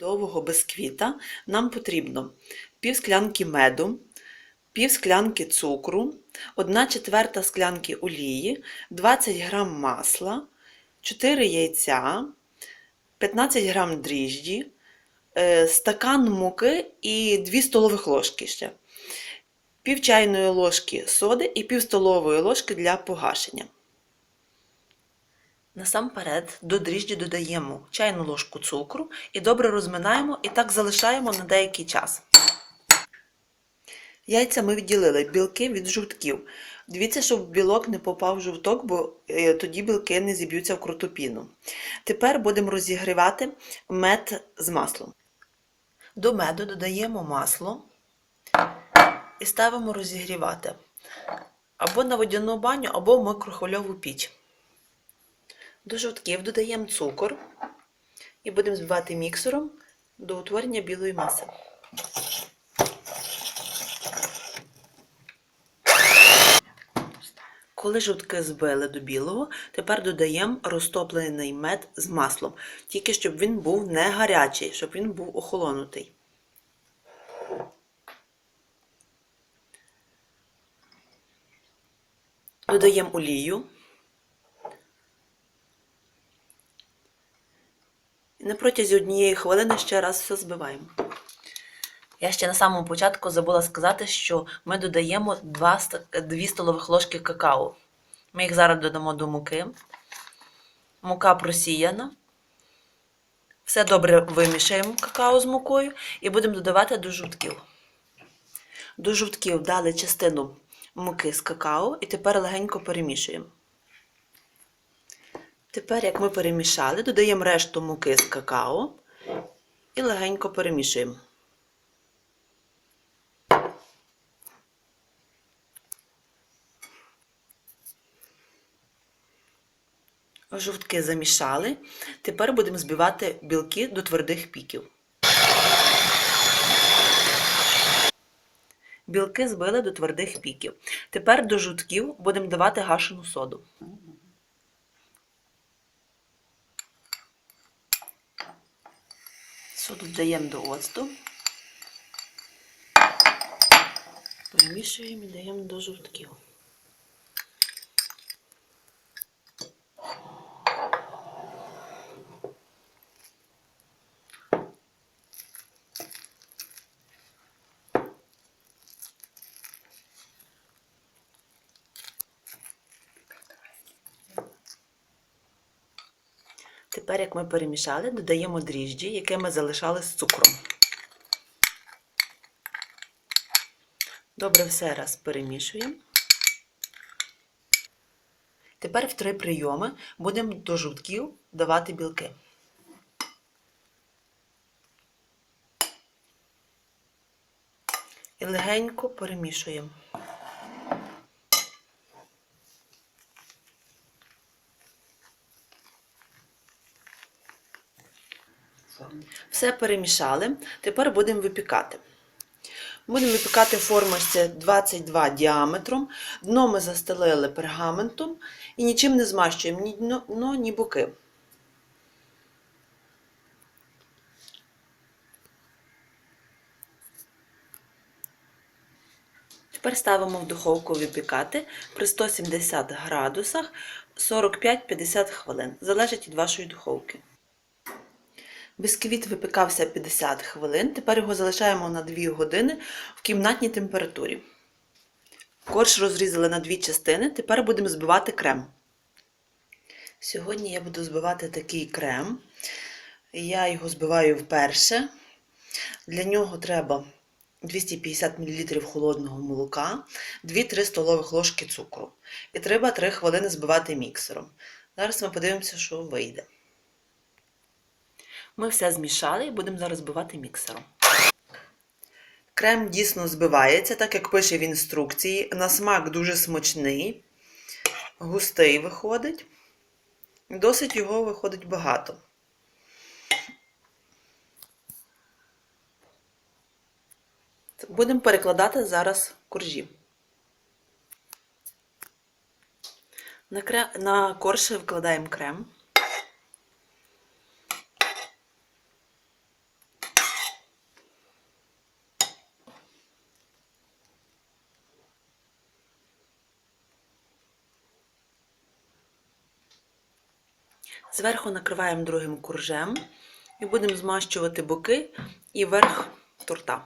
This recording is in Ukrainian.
Довгого бисквіта нам потрібно пів склянки меду, пів склянки цукру, 1 четверта склянки олії, 20 г масла, 4 яйця, 15 г дріжджі, е, стакан муки і 2 столових ложки ще, пів чайної ложки соди і пів столової ложки для погашення. Насамперед до дріжджі додаємо чайну ложку цукру і добре розминаємо і так залишаємо на деякий час. Яйця ми відділили білки від жовтків. Дивіться, щоб білок не попав в жовток, бо е, тоді білки не зіб'ються в круту піну. Тепер будемо розігрівати мед з маслом. До меду додаємо масло і ставимо розігрівати або на водяну баню, або в микрохвильову піч. До жовтків додаємо цукор і будемо збивати міксером до утворення білої маси. Коли жовтки збили до білого, тепер додаємо розтоплений мед з маслом, тільки щоб він був не гарячий, щоб він був охолонутий. Додаємо олію. На протязі однієї хвилини ще раз все збиваємо. Я ще на самому початку забула сказати, що ми додаємо 2, 2 столових ложки какао. Ми їх зараз додамо до муки. Мука просіяна. Все добре вимішаємо какао з мукою і будемо додавати до жовтків. До жовтків дали частину муки з какао і тепер легенько перемішуємо. Тепер, як ми перемішали, додаємо решту муки з какао і легенько перемішуємо. Жовтки замішали. Тепер будемо збивати білки до твердих піків. Білки збили до твердих піків. Тепер до жовтків будемо давати гашену соду. Соду додаємо до оцту. Перемішуємо і даємо до жовтків. Тепер, як ми перемішали, додаємо дріжджі, яке ми залишали з цукром. Добре все раз перемішуємо. Тепер в три прийоми будемо до жовтків давати білки. І легенько перемішуємо. Все перемішали. Тепер будемо випікати. Будемо випікати формочці 22 діаметром. Дно ми застелили пергаментом і нічим не змащуємо ні дно, ні боки. Тепер ставимо в духовку випікати при 170 градусах 45-50 хвилин. Залежить від вашої духовки. Бисквіт випікався 50 хвилин, тепер його залишаємо на 2 години в кімнатній температурі. Корж розрізали на дві частини, тепер будемо збивати крем. Сьогодні я буду збивати такий крем. Я його збиваю вперше. Для нього треба 250 мл холодного молока, 2-3 столових ложки цукру. І треба 3 хвилини збивати міксером. Зараз ми подивимося, що вийде. Ми все змішали і будемо зараз збивати міксером. Крем дійсно збивається, так як пише в інструкції. На смак дуже смачний, густий виходить. Досить його виходить багато. Будемо перекладати зараз коржі. На, корж вкладаємо крем. Зверху накриваємо другим куржем і будемо змащувати боки і верх торта.